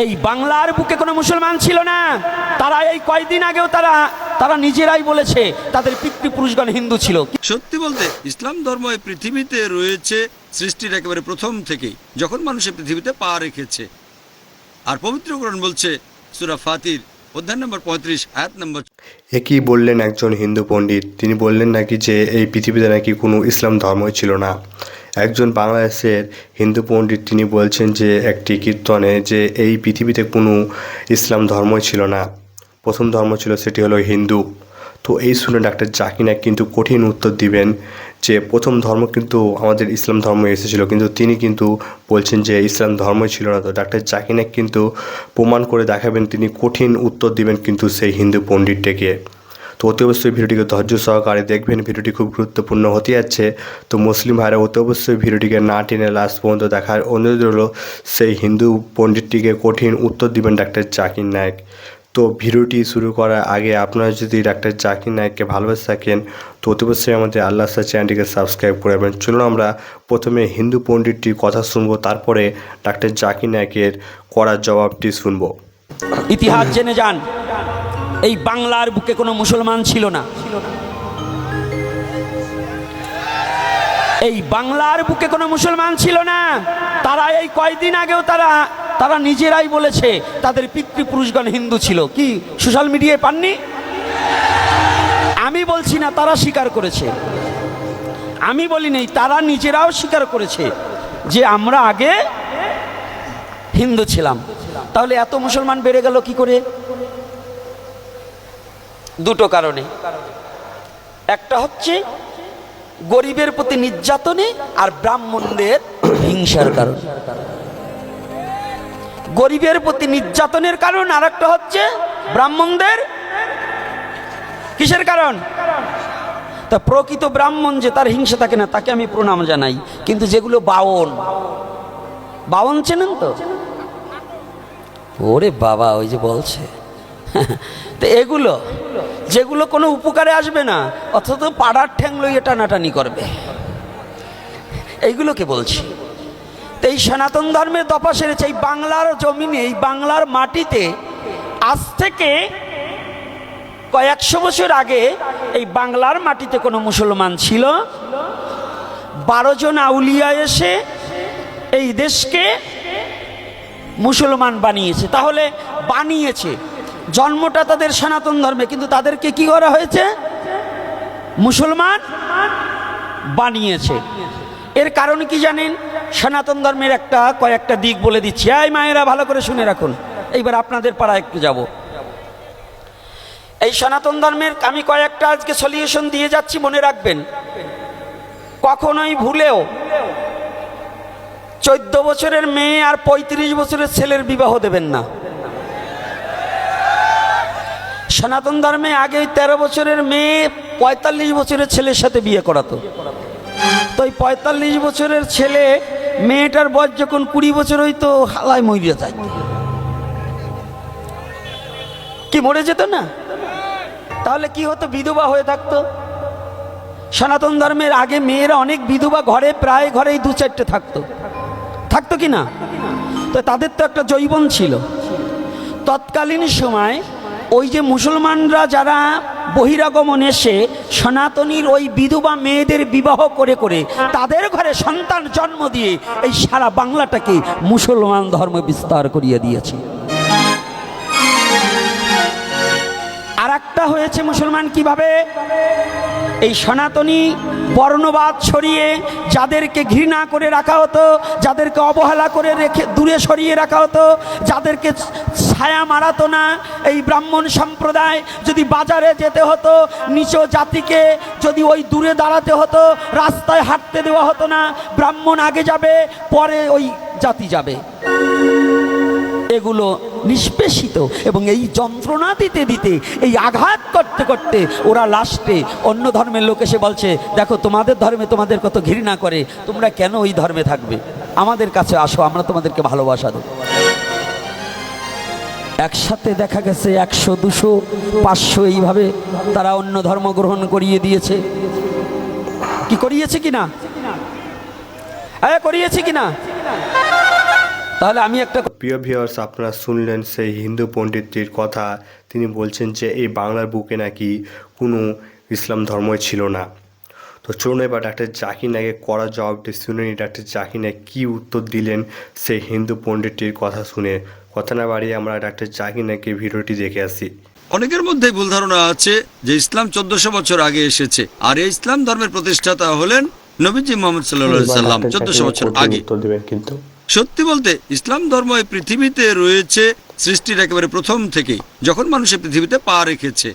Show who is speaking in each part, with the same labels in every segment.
Speaker 1: এই বাংলার বুকে কোনো মুসলমান ছিল না। তারা এই কয়দিন আগেও তারা তারা নিজেরাই বলেছে তাদের পিতৃপুরুষগণ হিন্দু ছিল।
Speaker 2: সত্যি বলতে ইসলাম ধর্ম এই পৃথিবীতে রয়েছে সৃষ্টির একেবারে প্রথম থেকেই যখন মানুষ এই পৃথিবীতে পা রেখেছে। আর পবিত্র কোরআন বলছে সুরা ফাতির অধ্যায় নম্বর পঁয়ত্রিশ আয়াত নম্বর
Speaker 3: একই বললেন একজন হিন্দু পণ্ডিত? তিনি বললেন নাকি যে এই পৃথিবীতে নাকি কোনো ইসলাম ধর্মই ছিল না। একজন বাংলাদেশের হিন্দু পণ্ডিত তিনি বলছেন যে একটি কীর্তনে যে এই পৃথিবীতে কোনো ইসলাম ধর্মই ছিল না। প্রথম ধর্ম ছিল সেটি হলো হিন্দু। তো এই শুনে ডাক্তার জাকির নায়েক কিন্তু কঠিন উত্তর দিবেন যে প্রথম ধর্ম কিন্তু আমাদের ইসলাম ধর্ম এসেছিল, কিন্তু তিনি কিন্তু বলছেন যে ইসলাম ধর্মই ছিল না। তো ডাক্তার জাকির নায়েক কিন্তু প্রমাণ করে দেখাবেন, তিনি কঠিন উত্তর দিবেন কিন্তু সেই হিন্দু পণ্ডিতটাকে। তো অতি অবশ্যই ভিডিওটিকে ধৈর্য সহকারে দেখবেন, ভিডিওটি খুব গুরুত্বপূর্ণ হতে যাচ্ছে। তো মুসলিম ভাইরা অতি অবশ্যই ভিডিওটিকে না টেনে লাস্ট পর্যন্ত দেখার অনুরোধ রইল। সেই হিন্দু পণ্ডিতটিকে কঠিন উত্তর দিবেন ডাক্তার জাকির নায়েক। তো ভিডিওটি শুরু করার আগে আপনারা যদি ডাক্তার জাকির নায়েককে ভালোবেসে থাকেন, তো অতি অবশ্যই আমাদের আল্লাহ চ্যানেলটিকে সাবস্ক্রাইব করে রাখবেন চলুন আমরা প্রথমে হিন্দু পণ্ডিতটির কথা শুনব, তারপরে ডাক্তার জাকির নায়েকের করার জবাবটি শুনব।
Speaker 1: ইতিহাস জেনে যান। এই বাংলার বুকে কোনো মুসলমান ছিল না। এই বাংলার বুকে কোনো মুসলমান ছিল না। তারা এই কয়দিন আগেও তারা তারা নিজেরাই বলেছে তাদের পিতৃপুরুষগণ হিন্দু ছিল। কি সোশ্যাল মিডিয়ায় পাননি? আমি বলছি না তারা স্বীকার করেছে। আমি বলি নেই তারা নিজেরাও স্বীকার করেছে যে আমরা আগে হিন্দু ছিলাম। তাহলে এত মুসলমান বেড়ে গেল কি করে? দুটো কারণে। একটা হচ্ছে গরিবের প্রতি নির্যাতনে আর ব্রাহ্মণদের হিংসার কারণ। গরিবের প্রতি নির্যাতনের কারণ আর একটা হচ্ছে ব্রাহ্মণদের কিসের কারণ? তা প্রকৃত ব্রাহ্মণ যে তার হিংসা থাকে না, তাকে আমি প্রণাম জানাই। কিন্তু যেগুলো বাউন বাউন চেনেন তো? ওরে বাবা, ওই যে বলছে। তো এগুলো, যেগুলো কোনো উপকারে আসবে না, অথচ পাড়ার ঠ্যাং লইয়ে টানাটানি করবে। এইগুলোকে বলছি? তো এই সনাতন ধর্মের দফা সেরেছে, এই বাংলার জমিনে, এই বাংলার মাটিতে আজ থেকে কয়েকশো বছর আগে এই বাংলার মাটিতে কোনো মুসলমান ছিল। বারো জন আউলিয়া এসে এই দেশকে মুসলমান বানিয়েছে। তাহলে বানিয়েছে। জন্মটা তাদের সনাতন ধর্মে, কিন্তু তাদেরকে কি করা হয়েছে? মুসলমান বানিয়েছে। এর কারণ কি জানেন? সনাতন ধর্মের একটা কয়েকটা দিক বলে দিচ্ছি। এই মায়েরা ভালো করে শুনে রাখুন। এইবার আপনাদের পাড়া একটু যাব। এই সনাতন ধর্মের আমি কয়েকটা আজকে সলিউশন দিয়ে যাচ্ছি, মনে রাখবেন। কখনোই ভুলেও চোদ্দ বছরের মেয়ে আর পঁয়ত্রিশ বছরের ছেলের বিবাহ দেবেন না। সনাতন ধর্মে আগে ওই তেরো বছরের মেয়ে পঁয়তাল্লিশ বছরের ছেলের সাথে বিয়ে করাতো। তো ওই পঁয়তাল্লিশ বছরের ছেলে মেয়েটার বয়স যখন কুড়ি বছর হইতো, হালায় মরিয়া যায়। কি মরে যেত না? তাহলে কি হতো? বিধবা হয়ে থাকতো। সনাতন ধর্মের আগে মেয়েরা অনেক বিধবা ঘরে, প্রায় ঘরেই দু চারটে থাকতো। থাকতো কি না? তো তাদের তো একটা জৈবন ছিল। তৎকালীন সময় ওই যে মুসলমানরা যারা বহিরাগমন এসে সনাতনীর ওই বিধবা মেয়েদের বিবাহ করে করে তাদের ঘরে সন্তান জন্ম দিয়ে এই সারা বাংলাটাকে মুসলমান ধর্ম বিস্তার করিয়ে দিয়েছে। আর একটা হয়েছে মুসলমান কীভাবে? এই সনাতনী বর্ণবাদ ছড়িয়ে যাদেরকে ঘৃণা করে রাখা হতো, যাদেরকে অবহেলা করে রেখে দূরে সরিয়ে রাখা হতো, যাদেরকে ছায়া মারাতো না, এই ব্রাহ্মণ সম্প্রদায় যদি বাজারে যেতে হতো নিচ জাতিকে যদি ওই দূরে দাঁড়াতে হতো, রাস্তায় হাঁটতে দেওয়া হতো না, ব্রাহ্মণ আগে যাবে, পরে ওই জাতি যাবে। এগুলো নিষ্পেষিত এবং এই যন্ত্রণা দিতে দিতে, এই আঘাত করতে করতে ওরা লাস্টে অন্য ধর্মের লোক এসে বলছে, দেখো, তোমাদের ধর্মে তোমাদের কত ঘৃণা করে, তোমরা কেন ওই ধর্মে থাকবে? আমাদের কাছে আসো, আমরা তোমাদেরকে ভালোবাসা দেবো। একসাথে দেখা গেছে একশো, দুশো, পাঁচশো এইভাবে তারা অন্য ধর্ম গ্রহণ করিয়ে দিয়েছে। কি করিয়েছে কিনা? হ্যাঁ করিয়েছে কিনা? তাহলে আমি একটা
Speaker 3: প্রিয় ভিউয়ার্স আপনারা শুনলেন সেই হিন্দু পণ্ডিতটির কথা। তিনি বলছেন যে এই বাংলার বুকে নাকি কোনো ইসলাম ধর্মই ছিল না। তো চলুন এবার ডাক্তার জাকির নায়কের কড়া জবাবটি শুনে নিই। ডাক্তার জাকির নায়ক কী উত্তর দিলেন সেই হিন্দু পণ্ডিতটির কথা শুনে? কথা না বাড়িয়ে আমরা ডাক্তার জাকির নায়কের ভিডিওটি দেখে আসি।
Speaker 2: অনেকের মধ্যে ভুল ধারণা আছে যে ইসলাম চোদ্দশো বছর আগে এসেছে। আর এই ইসলাম ধর্মের প্রতিষ্ঠাতা হলেন নবীজি মোহাম্মদ সাল্লাহ সাল্লাম চোদ্দশো বছর আগে।
Speaker 3: উত্তর দেবেন কিন্তু।
Speaker 2: সত্যি বলতে ইসলাম ধর্ম এই পৃথিবীতে রয়েছে সৃষ্টির একেবারে প্রথম থেকেই যখন মানুষের পৃথিবীতে পা রেখেছে।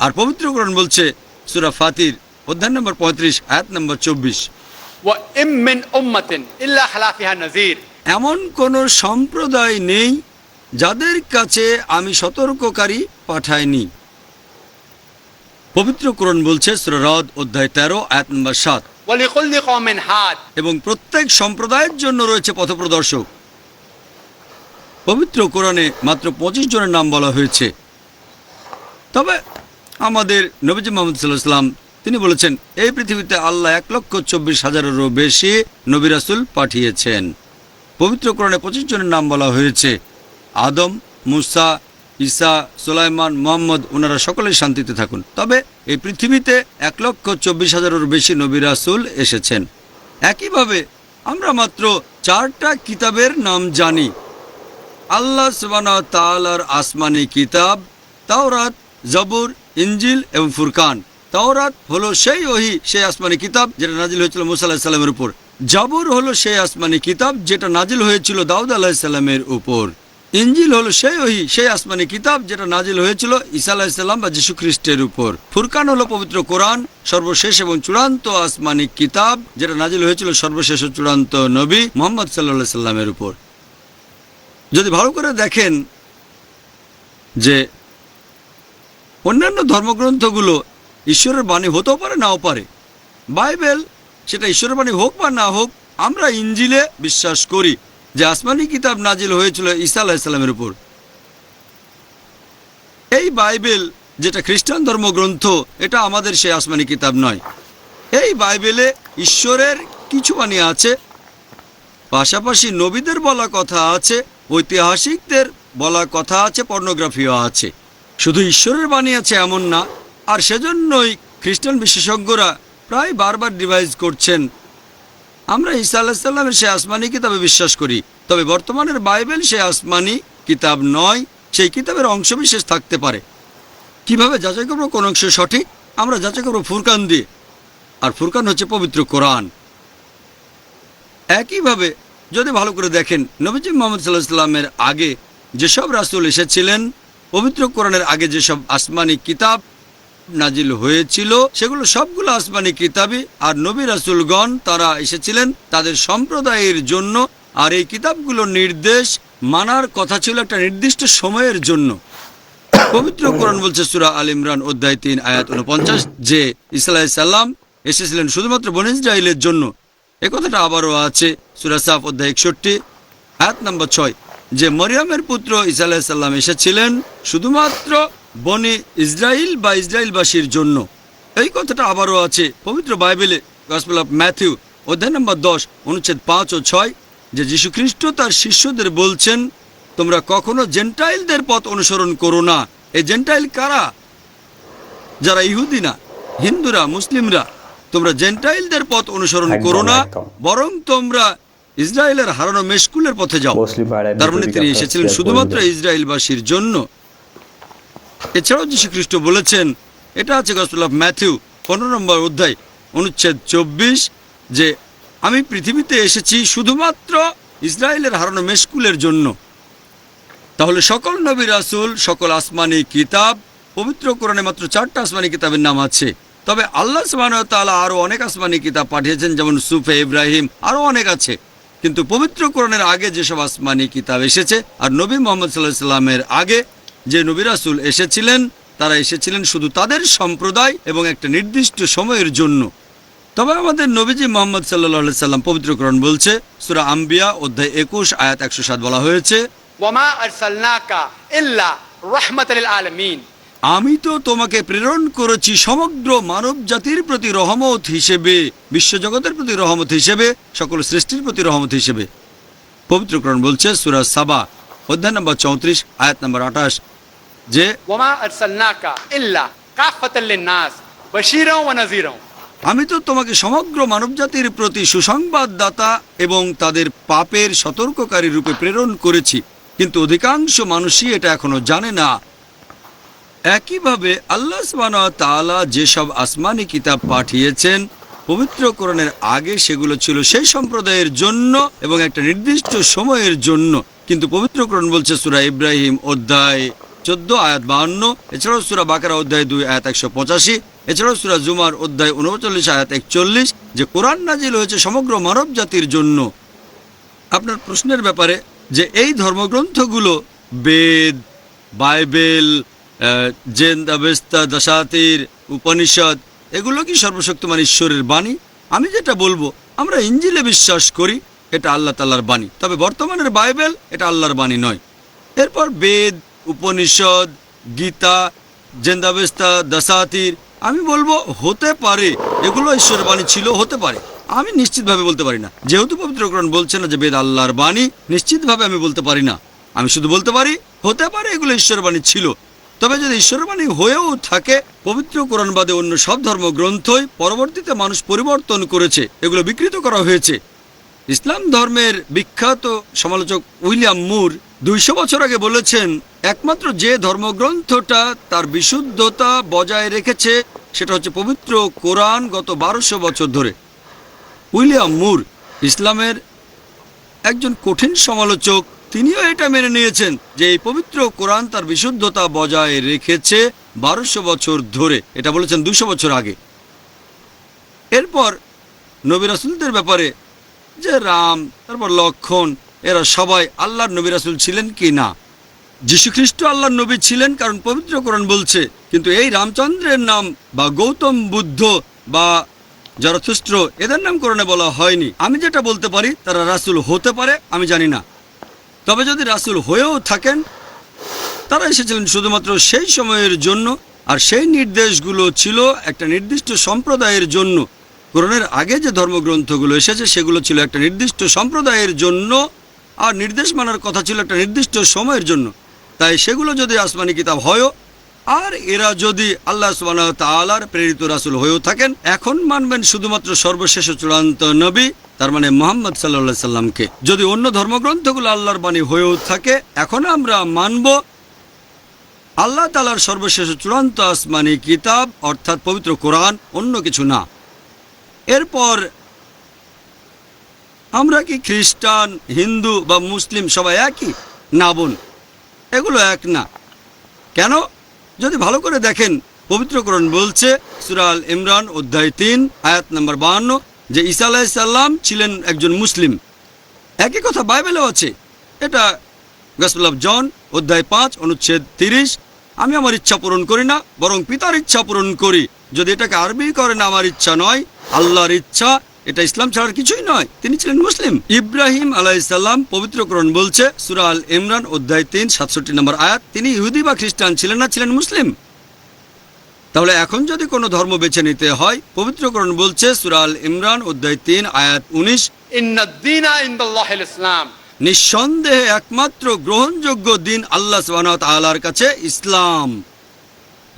Speaker 2: আর পবিত্রকরণ বলছে সুরা ফাতির অধ্যায় নম্বর পঁয়ত্রিশ আয়াত নম্বর চব্বিশ। এমন কোন সম্প্রদায় নেই যাদের কাছে আমি সতর্ককারী পাঠাইনি। পবিত্র কোরণ বলছে সুররদ অধ্যায় তেরো এক নম্বর সাত। এবং প্রত্যেক সম্প্রদায়ের জন্য রয়েছে পথপ্রদর্শক। পবিত্র কোরআনে মাত্র পঁচিশ জনের নাম বলা হয়েছে। তবে আমাদের নবীজি মোহাম্মদ সাল্লাহ সাল্লাম তিনি বলেছেন, এই পৃথিবীতে আল্লাহ এক লক্ষ চব্বিশ হাজারেরও বেশি নবী রাসুল পাঠিয়েছেন। পবিত্র কোরআনে পঁচিশ জনের নাম বলা হয়েছে, আদম, মুসা ঈসা, সুলাইমান, মোহাম্মদ ওনারা সকলেই শান্তিতে থাকুন। তবে এই পৃথিবীতে এক লক্ষ চব্বিশ হাজারেরও বেশি নবী রাসুল এসেছেন। একইভাবে আমরা মাত্র চারটা কিতাবের নাম জানি। আল্লাহ সুবানা তালার আসমানি কিতাব, তাওরাত, জবুর ইঞ্জিল এবং ফুরকান। তাওরাত হলো সেই ওহি, সেই আসমানি কিতাব যেটা নাজিল হয়েছিল মুসা আলাইসাল্লামের উপর। জাবুর হলো সেই আসমানি কিতাব যেটা নাজিল হয়েছিল দাউদ আলাহ সাল্লামের উপর। ইঞ্জিল হলো সেই ওহি, সেই আসমানি কিতাব যেটা নাজিল হয়েছিল ঈসা আলাহিসাল্লাম বা যীশু খ্রিস্টের উপর। ফুরকান হলো পবিত্র কোরআন, সর্বশেষ এবং চূড়ান্ত আসমানি কিতাব যেটা নাজিল হয়েছিল সর্বশেষ চূড়ান্ত নবী মোহাম্মদ সাল্লাহ সাল্লামের উপর। যদি ভালো করে দেখেন যে অন্যান্য ধর্মগ্রন্থগুলো ঈশ্বরের বাণী হতেও পারে, নাও পারে। বাইবেল সেটা ঈশ্বরের বাণী হোক বা না হোক, আমরা ইঞ্জিলে বিশ্বাস করি। যে আসমানি কিতাব নাজিল হয়েছিল ঈসা আলাহিসাল্লামের উপর। এই বাইবেল যেটা খ্রিস্টান ধর্মগ্রন্থ, এটা আমাদের সেই আসমানি কিতাব নয়। এই বাইবেলে ঈশ্বরের কিছু বাণী আছে, পাশাপাশি নবীদের বলা কথা আছে, ঐতিহাসিকদের বলা কথা আছে, পর্নোগ্রাফিও আছে। শুধু ঈশ্বরের বাণী আছে এমন না, আর সেজন্যই খ্রিস্টান বিশেষজ্ঞরা প্রায় বারবার ডিভাইস করছেন আমরা ঈসা আলাহিসাল্লামের সে আসমানি কিতাবে বিশ্বাস করি। তবে বর্তমানের বাইবেল সে আসমানি কিতাব নয়, সেই কিতাবের অংশবিশেষ থাকতে পারে। কীভাবে যাচাই করব, কোন অংশ সঠিক? আমরা যাচাই করব ফুরকান দিয়ে। আর ফুরকান হচ্ছে পবিত্র কোরআন। একইভাবে যদি ভালো করে দেখেন, নবীজি মোহাম্মদ সাল্লাহ সাল্লামের আগে যেসব রাসুল এসেছিলেন, পবিত্র কোরআনের আগে যেসব আসমানি কিতাব নাজিল হয়েছিল, সেগুলো সবগুলো আসমানি কিতাবই। আর নবী রাসুলগণ তারা এসেছিলেন তাদের সম্প্রদায়ের জন্য, আর এই কিতাবগুলোর নির্দেশ মানার কথা ছিল একটা নির্দিষ্ট সময়ের জন্য। পবিত্র কোরআন বলছে সুরা আল ইমরান অধ্যায় তিন, আয়াত উনপঞ্চাশ, যে ইসলাহ সাল্লাম এসেছিলেন শুধুমাত্র বন ইসরায়েলের জন্য। এ কথাটা আবারও আছে সুরা সাফ অধ্যায় একষট্টি, আয়াত নম্বর ছয়। যে মরিয়ামের পুত্র ইসা আলাহ সাল্লাম এসেছিলেন শুধুমাত্র বনে ইসরায়েল বা ইসরায়েলবাসীর জন্য। এই কথাটা আবারও আছে পবিত্র বাইবেলে গসপেল অফ ম্যাথিউ অধ্যায় নম্বর দশ অনুচ্ছেদ পাঁচ ও ছয় যে যীশুখ্রিস্ট তার শিষ্যদের বলছেন তোমরা কখনো জেন্টাইলদের পথ অনুসরণ করো না। এই জেন্টাইল কারা? যারা ইহুদি না হিন্দুরা মুসলিমরা তোমরা জেন্টাইলদের পথ অনুসরণ করো না বরং তোমরা ইসরায়েলের হারানো মেশকুলের পথে যাও। তার মানে তিনি এসেছিলেন শুধুমাত্র ইসরায়েলবাসীর জন্য। এছাড়াও যীশু খ্রিস্ট বলেছেন এটা আছে গসপেল অফ ম্যাথিউ পনেরো নম্বর অধ্যায় অনুচ্ছেদ চব্বিশ যে আমি পৃথিবীতে এসেছি শুধুমাত্র ইসরায়েলের হারানো মেশকুলের জন্য। তাহলে সকল নবী রাসুল সকল আসমানি কিতাব পবিত্র কোরআনে মাত্র চারটা আসমানি কিতাবের নাম আছে। তবে আল্লাহ তাআলা আরও অনেক আসমানি কিতাব পাঠিয়েছেন যেমন সুফে ইব্রাহিম আরও অনেক আছে। কিন্তু পবিত্র কোরআনের আগে যেসব আসমানি কিতাব এসেছে, আর নবী মোহাম্মদ সাল্লাহ সাল্লামের আগে যে নবী রাসুল এসেছিলেন, তারা এসেছিলেন শুধু তাদের সম্প্রদায় এবং একটা নির্দিষ্ট সময়ের জন্য। তবে আমাদের নবীজি মোহাম্মদ সাল্লাহ সাল্লাম পবিত্র কোরআন বলছে, সুরা আম্বিয়া অধ্যায় একুশ, আয়াত একশো সাত বলা হয়েছে
Speaker 4: ওমা আলসাল্লাকা ইল্লা রহমত আলমিন।
Speaker 2: আমি তো তোমাকে প্রেরণ করেছি সমগ্র মানব জাতির প্রতি রহমত হিসেবে বিশ্বজগতের প্রতি রহমত হিসেবে সকল সৃষ্টির প্রতি রহমত হিসেবে। পবিত্রকরণ বলছে সুরাজ সাবা অধ্যায় নম্বর চৌত্রিশ আয়াত নম্বর আঠাশ যে আমি তো তোমাকে সমগ্র মানব জাতির প্রতি সুসংবাদদাতা এবং তাদের পাপের সতর্ককারী রূপে প্রেরণ করেছি কিন্তু অধিকাংশ মানুষই এটা এখনও জানে না। একইভাবে আল্লাহ তাআলা যেসব আসমানি কিতাব পাঠিয়েছেন, পবিত্র কোরআনের আগে সেগুলো ছিল সেই সম্প্রদায়ের জন্য এবং একটা নির্দিষ্ট সময়ের জন্য। কিন্তু পবিত্র কোরআন বলছে সুরা ইব্রাহিম অধ্যায় চোদ্দ, আয়াত বাহান্ন, এছাড়াও সুরা বাকারা অধ্যায় দুই, আয়াত একশো পঁচাশি, এছাড়াও সুরা জুমার অধ্যায় উনচল্লিশ আয়াত একচল্লিশ, যে কোরআন নাজিল হয়েছে সমগ্র মানব জাতির জন্য। আপনার প্রশ্নের ব্যাপারে যে এই ধর্মগ্রন্থগুলো বেদ, বাইবেল জেন দাবেস্তা দশাতির, উপনিষদ, এগুলো কি সর্বশক্তিমান ঈশ্বরের বাণী? আমি যেটা বলব, আমরা ইঞ্জিলে বিশ্বাস করি, এটা আল্লাহ তাল্লাহর বাণী। তবে বর্তমানের বাইবেল এটা আল্লাহর বাণী নয়। এরপর বেদ, উপনিষদ, গীতা জেন্দাবেস্তা দশাতির, আমি বলব হতে পারে, এগুলো ঈশ্বরের বাণী ছিল, হতে পারে। আমি নিশ্চিতভাবে বলতে পারি না। যেহেতু পবিত্রকরণ বলছে না যে বেদ আল্লাহর বাণী, নিশ্চিতভাবে আমি বলতে পারি না। আমি শুধু বলতে পারি, হতে পারে এগুলো ঈশ্বরের বাণী ছিল। তবে যদি ঈশ্বরের বাণী হয়েও থাকে, পবিত্র কোরআন বাদে অন্য সব ধর্মগ্রন্থই পরবর্তীতে মানুষ পরিবর্তন করেছে, এগুলো বিকৃত করা হয়েছে। ইসলাম ধর্মের বিখ্যাত সমালোচক উইলিয়াম মুর দুইশো বছর আগে বলেছেন, একমাত্র যে ধর্মগ্রন্থটা তার বিশুদ্ধতা বজায় রেখেছে, সেটা হচ্ছে পবিত্র কোরআন গত বারোশো বছর ধরে। উইলিয়াম মুর ইসলামের একজন কঠিন সমালোচক তিনিও এটা মেনে নিয়েছেন যে এই পবিত্র কোরআন তার বিশুদ্ধতা বজায় রেখেছে বারোশো বছর ধরে। এটা বলেছেন দুশো বছর আগে। এরপর নবী রাসুলদের ব্যাপারে যে রাম, তারপর লক্ষণ, এরা সবাই আল্লাহর নবী রাসুল ছিলেন কি না? যীশুখ্রিস্ট আল্লাহর নবী ছিলেন কারণ পবিত্র কোরআন বলছে, কিন্তু এই রামচন্দ্রের নাম বা গৌতম বুদ্ধ বা জরথুস্ত্র এদের নাম কোরআনে বলা হয়নি। আমি যেটা বলতে পারি, তারা রাসুল হতে পারে, আমি জানি না। তবে যদি রাসুল হয়েও থাকেন, তারা এসেছিলেন শুধুমাত্র সেই সময়ের জন্য, আর সেই নির্দেশগুলো ছিল একটা নির্দিষ্ট সম্প্রদায়ের জন্য। কোরআনের আগে যে ধর্মগ্রন্থগুলো এসেছে, সেগুলো ছিল একটা নির্দিষ্ট সম্প্রদায়ের জন্য, আর নির্দেশ মানার কথা ছিল একটা নির্দিষ্ট সময়ের জন্য। তাই সেগুলো যদি আসমানি কিতাব হয়ও আর এরা যদি আল্লাহ সুবাহ তালার প্রেরিত রাসুল হয়েও থাকেন, এখন মানবেন শুধুমাত্র সর্বশেষ চূড়ান্ত নবী, তার মানে মোহাম্মদ সাল্লা সাল্লামকে যদি অন্য ধর্মগ্রন্থগুলো আল্লাহর বাণী হয়েও থাকে, এখন আমরা মানব আল্লাহ তালার সর্বশেষ চূড়ান্ত আসমানি কিতাব, অর্থাৎ পবিত্র কোরআন, অন্য কিছু না। এরপর আমরা কি খ্রিস্টান, হিন্দু বা মুসলিম সবাই একই? না বোন, এগুলো এক না। কেন? যদি ভালো করে দেখেন, পবিত্রকরণ বলছে সুরাল ইমরান, অধ্যায় তিন, আয়াত নম্বর বাহান্ন, যে ঈসা আলাহিসাল্লাম ছিলেন একজন মুসলিম। একই কথা বাইবেলেও আছে। এটা গসপেল জন অধ্যায় পাঁচ, অনুচ্ছেদ তিরিশ। আমি আমার ইচ্ছা পূরণ করি না, বরং পিতার ইচ্ছা পূরণ করি। যদি এটাকে আরবি করেন আমার ইচ্ছা নয়, আল্লাহর ইচ্ছা এটা ইসলাম ছাড়ার কিছুই নয়। তিনি ছিলেন মুসলিম। ইব্রাহিম আলাইসাল্লাম পবিত্রকরণ বলছে সুরাল ইমরান অধ্যায় তিন সাতষট্টি নম্বর আয়াত তিনি ইহুদি বা খ্রিস্টান ছিলেন না ছিলেন মুসলিম। তাহলে এখন যদি কোনো ধর্ম বেছে নিতে হয় পবিত্রকরণ বলছে সুরাল ইমরান অধ্যায় তিন আয়াত উনিশ নিঃসন্দেহে একমাত্র গ্রহণযোগ্য দিন আল্লাহ সুবাহর কাছে ইসলাম।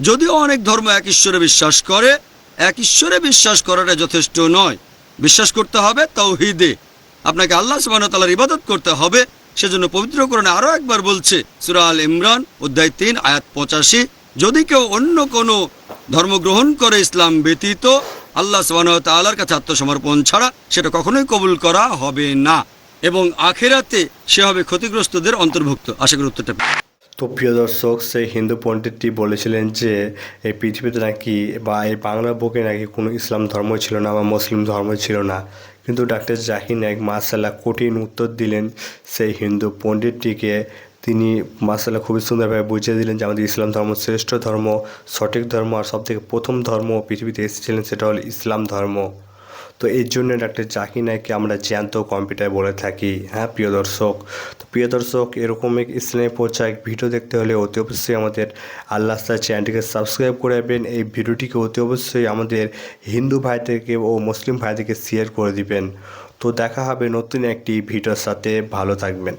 Speaker 2: যদিও অনেক ধর্ম এক ঈশ্বরে বিশ্বাস করে এক ঈশ্বরে বিশ্বাস করাটা যথেষ্ট নয়। বিশ্বাস করতে হবে, তৌহিদে। আপনাকে আল্লাহ তাআলার ইবাদত করতে হবে। সেজন্য পবিত্র পবিত্রকরণে আরও একবার বলছে, সূরা আল ইমরান, অধ্যায় তিন, আয়াত পঁচাশি, যদি কেউ অন্য কোনো ধর্ম গ্রহণ করে ইসলাম ব্যতীত, আল্লাহ ওয়া কাছে আত্মসমর্পণ ছাড়া সেটা কখনোই কবুল করা হবে না এবং আখেরাতে সে হবে ক্ষতিগ্রস্তদের অন্তর্ভুক্ত। আশা করি উত্তরটা
Speaker 3: তো প্রিয় দর্শক, সেই হিন্দু পণ্ডিতটি বলেছিলেন যে, এই পৃথিবীতে নাকি বা এই বাংলা বুকে নাকি কোনো ইসলাম ধর্ম ছিল না বা মুসলিম ধর্ম ছিল না। কিন্তু ডাক্তার জাহিন নায়ক মার্শাল্লাহ কঠিন উত্তর দিলেন সেই হিন্দু পণ্ডিতটিকে। তিনি মার্শাল্লাহ খুবই সুন্দরভাবে বুঝিয়ে দিলেন যে, আমাদের ইসলাম ধর্ম শ্রেষ্ঠ ধর্ম, সঠিক ধর্ম আর সবথেকে প্রথম ধর্ম পৃথিবীতে এসেছিলেন সেটা হলো ইসলাম ধর্ম। তো এর জন্য ডাক্তার জাকি নায়ককে আমরা জ্যান্ত কম্পিউটার বলে থাকি হ্যাঁ প্রিয় দর্শক। তো প্রিয় দর্শক, এরকম এক ইসলামী পর্যায়ে ভিডিও দেখতে হলে অতি অবশ্যই আমাদের আল্লাহ চ্যানেলটিকে সাবস্ক্রাইব করে দেবেন এই ভিডিওটিকে অতি অবশ্যই আমাদের হিন্দু ভাইদেরকে ও মুসলিম ভাইদেরকে শেয়ার করে দিবেন। তো দেখা হবে নতুন একটি ভিডিওর সাথে। ভালো থাকবেন।